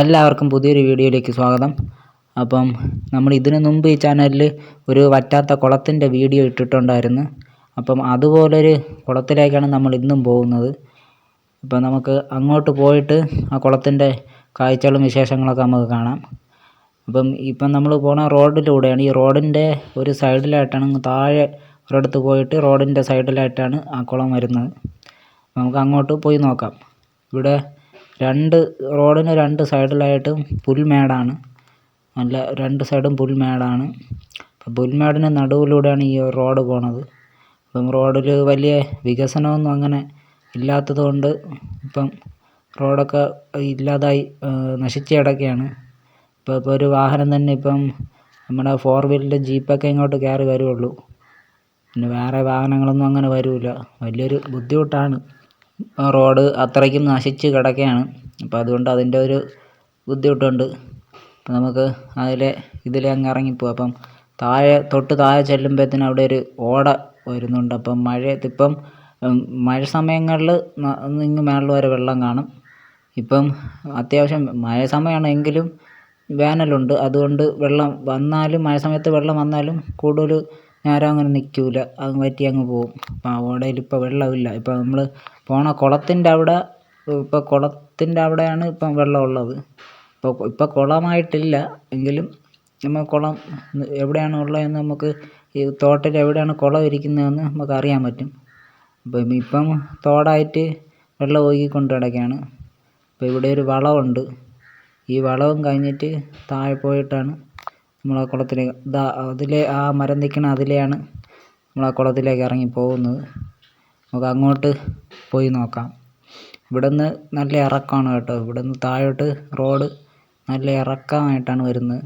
എല്ലാവർക്കും പുതിയൊരു വീഡിയോയിലേക്ക് സ്വാഗതം. അപ്പം നമ്മൾ ഇതിനു മുമ്പ് ഈ ചാനലിൽ ഒരു വറ്റാത്ത കുളത്തിന്റെ വീഡിയോ ഇട്ടിട്ടുണ്ടായിരുന്നു. അപ്പം അതുപോലൊരു കുളത്തിലേക്കാണ് നമ്മൾ ഇന്നും പോകുന്നത്. അപ്പം നമുക്ക് അങ്ങോട്ട് പോയിട്ട് ആ കുളത്തിന്റെ കാഴ്ചകളും വിശേഷങ്ങളൊക്കെ നമുക്ക് കാണാം. അപ്പം ഇപ്പം നമ്മൾ പോണ റോഡിലൂടെയാണ് ഈ റോഡിന്റെ ഒരു സൈഡിലായിട്ടാണ് താഴെ ഒരിടത്ത് പോയിട്ട് റോഡിന്റെ സൈഡിലായിട്ടാണ് ആ കുളം വരുന്നത്. നമുക്ക് അങ്ങോട്ട് പോയി നോക്കാം. ഇവിടെ രണ്ട് റോഡിന് രണ്ട് സൈഡിലായിട്ടും പുൽമേടാണ്. നല്ല രണ്ട് സൈഡും പുൽമേടാണ്. പുൽമേടിന് നടുവിലൂടെയാണ് ഈ റോഡ് പോണത്. അപ്പം റോഡിൽ വലിയ വികസനമൊന്നും അങ്ങനെ ഇല്ലാത്തത് കൊണ്ട് ഇപ്പം റോഡൊക്കെ ഇല്ലാതായി നശിച്ച് കിടക്കുകയാണ് ഇപ്പോൾ ഇപ്പോൾ ഒരു വാഹനം തന്നെ ഇപ്പം നമ്മുടെ ഫോർ വീലിന്റെ ജീപ്പൊക്കെ ഇങ്ങോട്ട് കയറി വരുള്ളൂ പിന്നെ വേറെ വാഹനങ്ങളൊന്നും അങ്ങനെ വരില്ല വലിയൊരു ബുദ്ധിമുട്ടാണ്. റോഡ് അത്രയ്ക്കും നശിച്ച് കിടക്കുകയാണ്. അപ്പം അതുകൊണ്ട് അതിന്റെ ഒരു ബുദ്ധിമുട്ടുണ്ട്. അപ്പം നമുക്ക് അതിലെ ഇതിലെ അങ്ങ് ഇറങ്ങിപ്പോവാം. അപ്പം താഴെ തൊട്ട് താഴെ ചെല്ലുമ്പോഴത്തേന് അവിടെ ഒരു ഓട വരുന്നുണ്ട്. അപ്പം മഴയത്ത് ഇപ്പം മഴ സമയങ്ങളിൽ ഇങ്ങ് മേളിൽ വരെ വെള്ളം കാണും. ഇപ്പം അത്യാവശ്യം മഴ സമയമാണ് എങ്കിലും വേനലുണ്ട്. അതുകൊണ്ട് വെള്ളം വന്നാലും മഴ സമയത്ത് വെള്ളം വന്നാലും കൂടുതൽ നേരം അങ്ങനെ നിൽക്കില്ല അങ്ങ് വറ്റി അങ്ങ് പോകും അപ്പം ഓടയിൽ ഇപ്പോൾ വെള്ളമില്ല. ഇപ്പം നമ്മൾ പോണ കുളത്തിന്റെ അവിടെ ഇപ്പോൾ കുളത്തിന്റെ അവിടെയാണ് ഇപ്പം വെള്ളം ഉള്ളത് ഇപ്പോൾ ഇപ്പോൾ കുളമായിട്ടില്ല. എങ്കിലും നമ്മൾ കുളം എവിടെയാണ് ഉള്ളതെന്ന് നമുക്ക് ഈ തോട്ടിൽ എവിടെയാണ് കുളം ഇരിക്കുന്നതെന്ന് നമുക്ക് അറിയാൻ പറ്റും. അപ്പം ഇപ്പം തോടായിട്ട് വെള്ളം ഒഴുകിക്കൊണ്ട് കിടക്കുകയാണ് അപ്പോൾ ഇവിടെ ഒരു വളവുണ്ട്. ഈ വളവും കഴിഞ്ഞിട്ട് താഴെ പോയിട്ടാണ് നമ്മൾ ആ ദാ ഇതാ അതിലെ ആ മരം നിൽക്കണ അതിലെയാണ് നമ്മൾ ആ കുളത്തിലേക്ക് ഇറങ്ങി പോകുന്നത്. നമുക്ക് അങ്ങോട്ട് പോയി നോക്കാം. ഇവിടെ നിന്ന് നല്ല ഇറക്കമാണ് കേട്ടോ. ഇവിടെ നിന്ന് താഴോട്ട് റോഡ് നല്ല ഇറക്കമായിട്ടാണ് വരുന്നത്.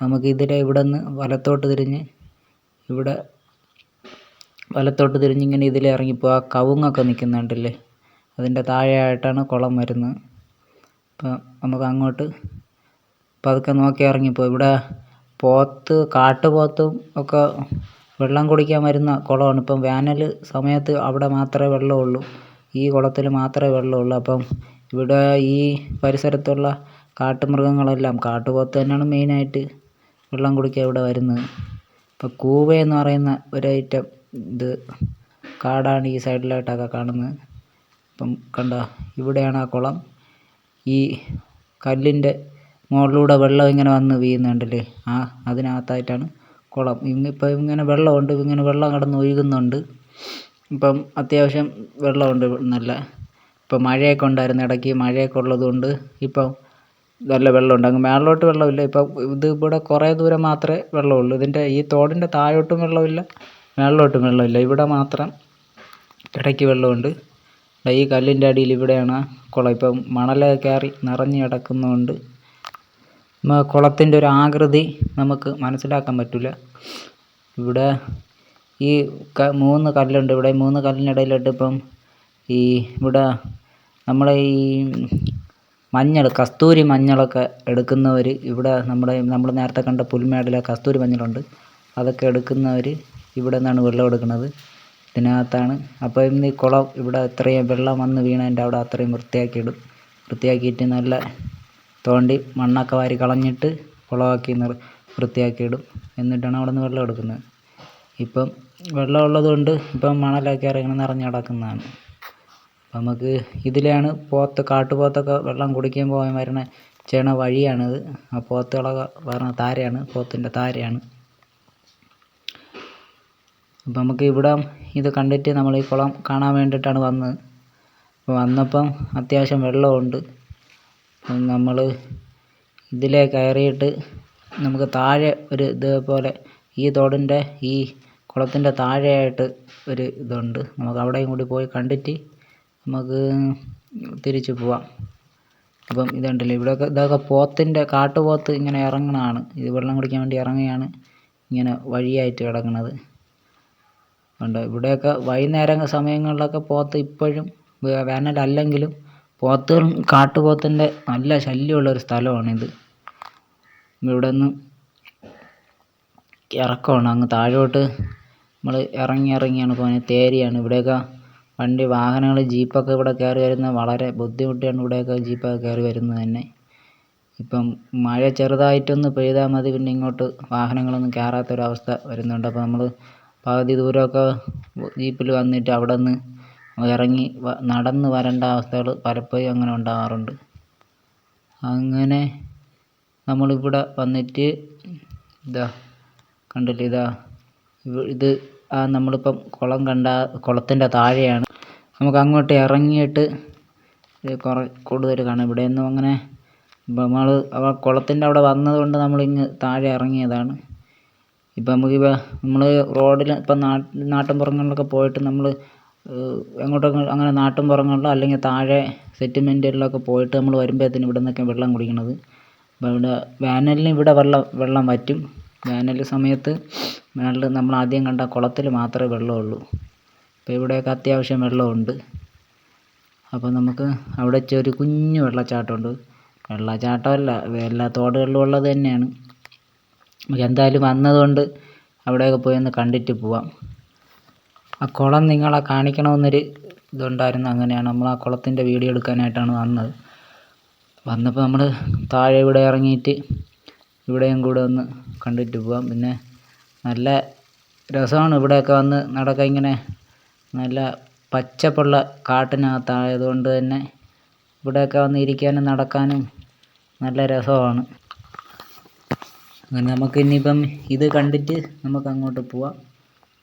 നമുക്ക് ഇതിലെ ഇവിടെ നിന്ന് വലത്തോട്ട് തിരിഞ്ഞ് ഇവിടെ വലത്തോട്ട് തിരിഞ്ഞ് ഇങ്ങനെ ഇതിലെ ഇറങ്ങിപ്പോ ആ കവുങ്ങൊക്കെ നിൽക്കുന്നുണ്ടല്ലേ അതിന്റെ താഴെയായിട്ടാണ് കുളം വരുന്നത്. അപ്പം നമുക്ക് അങ്ങോട്ട് പതുക്കെ നോക്കി ഇറങ്ങിപ്പോയി. ഇവിടെ പോത്ത് കാട്ടുപോത്തും ഒക്കെ വെള്ളം കുടിക്കാൻ വരുന്ന കുളമാണ്. ഇപ്പം വേനൽ സമയത്ത് അവിടെ മാത്രമേ വെള്ളമുള്ളൂ. ഈ കുളത്തിൽ മാത്രമേ വെള്ളമുള്ളൂ. അപ്പം ഇവിടെ ഈ പരിസരത്തുള്ള കാട്ടുമൃഗങ്ങളെല്ലാം കാട്ടുപോത്ത് തന്നെയാണ് മെയിനായിട്ട് വെള്ളം കുടിക്കാൻ ഇവിടെ വരുന്നത്. ഇപ്പം കൂവ എന്ന് പറയുന്ന ഒരു ഐറ്റം ഇത് കാടാണ് ഈ സൈഡിലായിട്ടൊക്കെ കാണുന്നത്. ഇപ്പം കണ്ടോ ഇവിടെയാണ് ആ കുളം. ഈ കല്ലിന്റെ മുകളിലൂടെ വെള്ളം ഇങ്ങനെ വന്ന് വീഴുന്നുണ്ടല്ലേ ആ അതിനകത്തായിട്ടാണ് കുളം. ഇന്നിപ്പോൾ ഇങ്ങനെ വെള്ളമുണ്ട് ഇങ്ങനെ വെള്ളം കിടന്ന് ഒഴുകുന്നുണ്ട്. ഇപ്പം അത്യാവശ്യം വെള്ളമുണ്ട് നല്ല. ഇപ്പം മഴയൊക്കെ ഉണ്ടായിരുന്നു ഇടയ്ക്ക് മഴയൊക്കെ ഉള്ളതുകൊണ്ട് ഇപ്പം നല്ല വെള്ളമുണ്ട്. അങ്ങ് മേളിലോട്ട് വെള്ളമില്ല. ഇപ്പം ഇത് ഇവിടെ കുറേ ദൂരം മാത്രമേ വെള്ളമുള്ളൂ. ഇതിന്റെ ഈ തോടിന്റെ താഴോട്ടും വെള്ളമില്ല മേളിലോട്ടും വെള്ളമില്ല. ഇവിടെ മാത്രം ഇടയ്ക്ക് വെള്ളമുണ്ട്. ഈ കല്ലിന്റെ അടിയിൽ ഇവിടെയാണ് കുളം. ഇപ്പം മണലൊക്കെ കയറി നിറഞ്ഞ് കിടക്കുന്നതുകൊണ്ട് കുളത്തിന്റെ ഒരു ആകൃതി നമുക്ക് മനസ്സിലാക്കാൻ പറ്റില്ല. ഇവിടെ ഈ മൂന്ന് കല്ലുണ്ട്. ഇവിടെ മൂന്ന് കല്ലിനിടയിലായിട്ട് ഇപ്പം ഈ ഇവിടെ നമ്മളെ ഈ മഞ്ഞൾ കസ്തൂരി മഞ്ഞളൊക്കെ എടുക്കുന്നവർ ഇവിടെ നമ്മുടെ നമ്മൾ നേരത്തെ കണ്ട പുൽമേടിലെ കസ്തൂരി മഞ്ഞളുണ്ട്. അതൊക്കെ എടുക്കുന്നവർ ഇവിടെ നിന്നാണ് വെള്ളം എടുക്കുന്നത്. ഇതിനകത്താണ്. അപ്പോൾ ഇന്ന് ഈ കുളം ഇവിടെ ഇത്രയും വെള്ളം വന്ന് വീണതിന്റെ അവിടെ അത്രയും വൃത്തിയാക്കിയിടും വൃത്തിയാക്കിയിട്ട് നല്ല തോണ്ടി മണ്ണൊക്കെ വാരി കളഞ്ഞിട്ട് കുളമാക്കി നിർ വൃത്തിയാക്കിയിടും. എന്നിട്ടാണ് അവിടെ നിന്ന് വെള്ളം എടുക്കുന്നത്. ഇപ്പം വെള്ളം ഉള്ളതുകൊണ്ട് ഇപ്പം മണലൊക്കെ ഇറങ്ങി നിറഞ്ഞ് കിടക്കുന്നതാണ്. നമുക്ക് ഇതിലെയാണ് പോത്ത് കാട്ടുപോത്തൊക്കെ വെള്ളം കുടിക്കാൻ പോകാൻ വരണ ചെയ്യണ വഴിയാണിത്. ആ പോത്തുകളൊക്കെ വരണ താരയാണ് പോത്തിന്റെ താരയാണ്. അപ്പം നമുക്ക് ഇവിടെ ഇത് കണ്ടിട്ട് നമ്മൾ ഈ കുളം കാണാൻ വേണ്ടിയിട്ടാണ് വന്നത്. അപ്പോൾ വന്നപ്പം അത്യാവശ്യം വെള്ളമുണ്ട്. നമ്മൾ ഇതിലെ കയറിയിട്ട് നമുക്ക് താഴെ ഒരു ഇതേപോലെ ഈ തോടിന്റെ ഈ കുളത്തിന്റെ താഴെയായിട്ട് ഒരു ഇതുണ്ട്. നമുക്ക് അവിടെയും കൂടി പോയി കണ്ടിട്ട് നമുക്ക് തിരിച്ച് പോവാം. അപ്പം ഇതുണ്ടല്ലോ ഇവിടെയൊക്കെ ഇതൊക്കെ പോത്തിന്റെ കാട്ടുപോത്ത് ഇങ്ങനെ ഇറങ്ങണതാണ്. ഇത് വെള്ളം കുടിക്കാൻ വേണ്ടി ഇറങ്ങുകയാണ്. ഇങ്ങനെ വഴിയായിട്ട് കിടക്കുന്നത് ഉണ്ട് ഇവിടെയൊക്കെ വൈകുന്നേരം സമയങ്ങളിലൊക്കെ പോത്ത് ഇപ്പോഴും വേനലല്ലെങ്കിലും പോത്തുകളും കാട്ടുപോത്തിന്റെ നല്ല ശല്യമുള്ള ഒരു സ്ഥലമാണിത്. ഇവിടെ നിന്ന് ഇറക്കമാണ്. അങ്ങ് താഴോട്ട് നമ്മൾ ഇറങ്ങി ഇറങ്ങിയാണ് പോകുന്നത് തേരിയാണ്. ഇവിടെയൊക്കെ വണ്ടി വാഹനങ്ങൾ ജീപ്പൊക്കെ ഇവിടെ കയറി വരുന്നത് വളരെ ബുദ്ധിമുട്ടിയാണ് ഇവിടെയൊക്കെ ജീപ്പൊക്കെ കയറി വരുന്നത് തന്നെ. ഇപ്പം മഴ ചെറുതായിട്ടൊന്ന് പെയ്താൽ മതി പിന്നെ ഇങ്ങോട്ട് വാഹനങ്ങളൊന്നും കയറാത്തൊരവസ്ഥ വരുന്നുണ്ട്. അപ്പോൾ നമ്മൾ പകുതി ദൂരമൊക്കെ ജീപ്പിൽ വന്നിട്ട് അവിടെ നിന്ന് ഇറങ്ങി നടന്ന് വരേണ്ട അവസ്ഥകൾ പലപ്പോഴും അങ്ങനെ ഉണ്ടാകാറുണ്ട് അങ്ങനെ നമ്മളിവിടെ വന്നിട്ട് ഇതാ കണ്ടില്ലേ ഇതാ ഇത് ആ നമ്മളിപ്പം കുളം കണ്ട കുളത്തിന്റെ താഴെയാണ്. നമുക്ക് അങ്ങോട്ട് ഇറങ്ങിയിട്ട് കുറേ കൂടുതൽ കാണാം. ഇവിടെയൊന്നും അങ്ങനെ നമ്മൾ ആ കുളത്തിന്റെ അവിടെ വന്നതുകൊണ്ട് നമ്മളിങ്ങ് താഴെ ഇറങ്ങിയതാണ്. ഇപ്പം നമുക്കിപ്പോൾ നമ്മൾ റോഡിൽ ഇപ്പം നാട്ടിൻ പുറങ്ങളിലൊക്കെ പോയിട്ട് നമ്മൾ എങ്ങോട്ടൊക്കെ അങ്ങനെ നാട്ടിൻപുറങ്ങളിലോ അല്ലെങ്കിൽ താഴെ സെറ്റിൽമെന്റുകളിലൊക്കെ പോയിട്ട് നമ്മൾ വരുമ്പോഴത്തേനും ഇവിടെ നിന്നൊക്കെ വെള്ളം കുടിക്കണത്. അപ്പോൾ ഇവിടെ വേനലിന് ഇവിടെ വെള്ളം വെള്ളം വറ്റും. വേനൽ സമയത്ത് വേനൽ നമ്മൾ ആദ്യം കണ്ട കുളത്തിൽ മാത്രമേ വെള്ളമുള്ളൂ. അപ്പോൾ ഇവിടെയൊക്കെ അത്യാവശ്യം വെള്ളമുണ്ട്. അപ്പോൾ നമുക്ക് അവിടെ ഒരു കുഞ്ഞു വെള്ളച്ചാട്ടമുണ്ട്. വെള്ളച്ചാട്ടമല്ല എല്ലാ തോടുകളിലും ഉള്ളത് തന്നെയാണ്. നമുക്ക് എന്തായാലും വന്നതുകൊണ്ട് അവിടെയൊക്കെ പോയി ഒന്ന് കണ്ടിട്ട് പോവാം. ആ കുളം നിങ്ങളെ കാണിക്കണമെന്നൊരു ഇതുണ്ടായിരുന്നു. അങ്ങനെയാണ് നമ്മൾ ആ കുളത്തിന്റെ വീഡിയോ എടുക്കാനായിട്ടാണ് വന്നത്. വന്നപ്പോൾ നമ്മൾ താഴെ ഇവിടെ ഇറങ്ങിയിട്ട് ഇവിടെയും കൂടെ ഒന്ന് കണ്ടിട്ട് പോവാം. പിന്നെ നല്ല രസമാണ് ഇവിടെയൊക്കെ വന്ന് നടക്കാൻ. ഇങ്ങനെ നല്ല പച്ചപ്പുള്ള കാട്ടിനകത്തായതുകൊണ്ട് തന്നെ ഇവിടെയൊക്കെ വന്ന് ഇരിക്കാനും നടക്കാനും നല്ല രസമാണ്. അങ്ങനെ നമുക്ക് ഇനിയിപ്പം ഇത് കണ്ടിട്ട് നമുക്ക് അങ്ങോട്ട് പോവാം.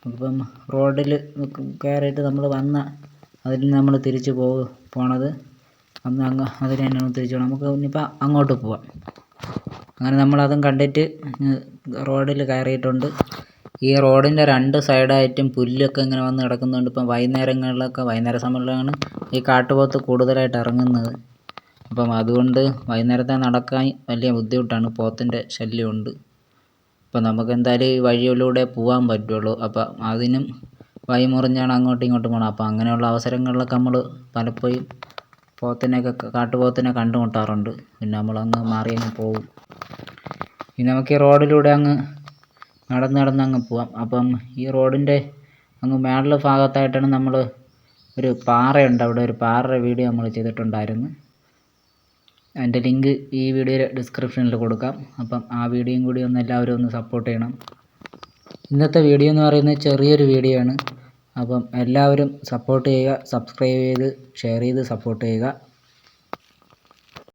നമുക്കിപ്പം റോഡിൽ കയറിയിട്ട് നമ്മൾ വന്ന അതിൽ നിന്ന് നമ്മൾ തിരിച്ച് പോ പോണത് അന്ന് അങ്ങ് അതിൽ തന്നെയാണ് തിരിച്ച് പോകണം നമുക്ക് ഇനിയിപ്പം അങ്ങോട്ട് പോവാം. അങ്ങനെ നമ്മളതും കണ്ടിട്ട് റോഡിൽ കയറിയിട്ടുണ്ട്. ഈ റോഡിന്റെ രണ്ട് സൈഡായിട്ടും പുല്ലൊക്കെ ഇങ്ങനെ വന്ന് കിടക്കുന്നതുകൊണ്ട് ഇപ്പം വൈകുന്നേരങ്ങളിലൊക്കെ വൈകുന്നേര സമയങ്ങളിലാണ് ഈ കാട്ടുപോത്ത് കൂടുതലായിട്ട് ഇറങ്ങുന്നത്. അപ്പം അതുകൊണ്ട് വൈകുന്നേരത്തെ നടക്കാൻ വലിയ ബുദ്ധിമുട്ടാണ്. പോത്തിന്റെ ശല്യമുണ്ട്. അപ്പം നമുക്ക് എന്തായാലും ഈ വഴിയിലൂടെ പോകാൻ പറ്റുള്ളൂ. അപ്പം അതിനും വഴി മുറിഞ്ഞാണ് അങ്ങോട്ടും ഇങ്ങോട്ടും പോകണം അപ്പം അങ്ങനെയുള്ള അവസരങ്ങളിലൊക്കെ നമ്മൾ പലപ്പോഴും പോത്തിനെയൊക്കെ കാട്ടുപോത്തിനെ കണ്ടുമുട്ടാറുണ്ട്. പിന്നെ നമ്മളങ്ങ് മാറി അങ്ങ് പോകും ഇനി നമുക്ക് ഈ റോഡിലൂടെ അങ്ങ് നടന്ന് നടന്ന് അങ്ങ് പോവാം. അപ്പം ഈ റോഡിന്റെ അങ്ങ് മേളിലെ ഭാഗത്തായിട്ടാണ് നമ്മൾ ഒരു പാറയുണ്ട്. അവിടെ ഒരു പാറയുടെ വീഡിയോ നമ്മൾ ചെയ്തിട്ടുണ്ടായിരുന്നു. അതിന്റെ ലിങ്ക് ഈ വീഡിയോയുടെ ഡിസ്ക്രിപ്ഷനിൽ കൊടുക്കാം. അപ്പം ആ വീഡിയോയും കൂടി ഒന്ന് എല്ലാവരും ഒന്ന് സപ്പോർട്ട് ചെയ്യണം. ഇന്നത്തെ വീഡിയോ എന്ന് പറയുന്നത് ചെറിയൊരു വീഡിയോ ആണ്. അപ്പം എല്ലാവരും സപ്പോർട്ട് ചെയ്യുക സബ്സ്ക്രൈബ് ചെയ്ത് ഷെയർ ചെയ്ത് സപ്പോർട്ട് ചെയ്യുക.